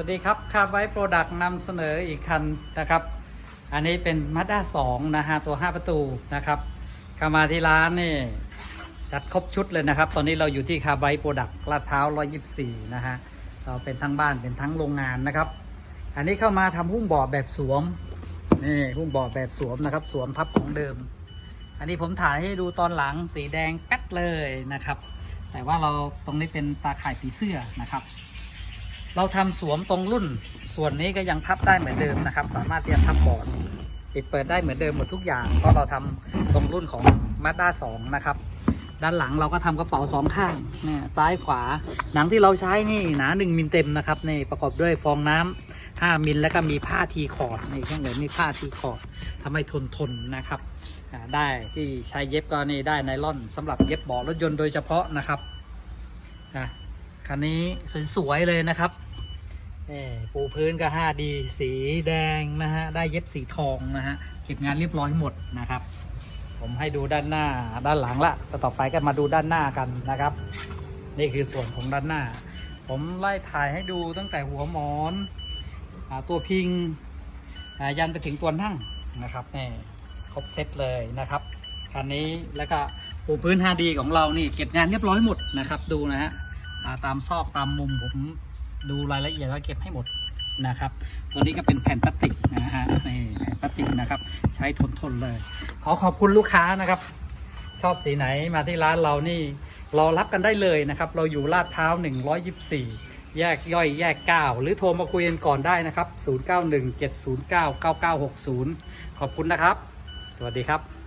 สวัสดีครับคาร์ไว้โปรดักต์นำเสนออีกคันนะครับ อันนี้เป็น Mazda 2นะฮะตัว 5 ประตูนะครับเข้ามาที่ร้านนี่จัดครบชุดเลยนะครับ ตอนนี้เราอยู่ที่คาร์ไว้โปรดักต์ลาดพร้าว 124 นะฮะเราเป็นทั้งบ้านเป็นทั้งโรงงานนะครับ อันนี้เข้ามาทำหุ้มบาะแบบสวมนี่หุ้มบาะแบบสวมนะครับ สวมทับของเดิม อันนี้ผมถ่ายให้ดูตอนหลังสีแดงแป๊ดเลยนะครับ แต่ว่าเราตรงนี้เป็นตาข่ายผีเสื้อนะครับ เราทำสวมตรงรุ่น ส่วนนี้ก็ยังพับได้เหมือนเดิมนะครับ สามารถที่จะพับบอร์ดปิดเปิดได้เหมือนเดิมหมดทุกอย่างเพราะเราทำตรงรุ่นของ Mazda 2 นะครับ ด้านหลังเราก็ทำกระเป๋าสองข้างเนี่ยซ้ายขวา หนังที่เราใช้นี่หนา1มิลเต็มนะครับนี่ประกอบด้วยฟองน้ำ5มิลแล้วก็มีผ้าทีคอร์ดนี่ข้างบนมีผ้าทีคอร์ดทำให้ทนทนนะครับได้ที่ใช้เย็บก็นี่ได้ไนล่อนสำหรับเย็บบาะรถยนต์โดยเฉพาะนะครับอะคันนี้สวยๆเลยนะครับ นี่ปูพื้นก็ 5D สีแดงนะฮะ ได้เย็บสีทองนะฮะเก็บงานเรียบร้อยหมดนะครับ ผมให้ดูด้านหน้าด้านหลังละแต่ต่อไปก็มาดูด้านหน้ากันนะครับ นี่คือส่วนของด้านหน้า ผมไล่ถ่ายให้ดูตั้งแต่หัวหมอนอตัวพิงยันไปถึงตัวนั่งนะครับนี่ครบเซตเลยนะครับคันนี้แล้วก็ปูพื้น 5D ของเรานี่เก็บงานเรียบร้อยหมดนะครับ ดูนะฮะตามซอกตามมุมผม ดูรายละเอียดแล้วเก็บให้หมดนะครับ ตัวนี้ก็เป็นแผ่นพลาสติกนะฮะนี่แผ่นพลาสติกนะครับ ใช้ทนทนเลย ขอขอบคุณลูกค้านะครับ ชอบสีไหนมาที่ร้านเรานี่รอรับกันได้เลยนะครับ เราอยู่ลาดพร้าว 124 แยกย่อยแยก 9 หรือโทรมาคุยกันก่อนได้นะครับ 0917099960 ขอบคุณนะครับ สวัสดีครับ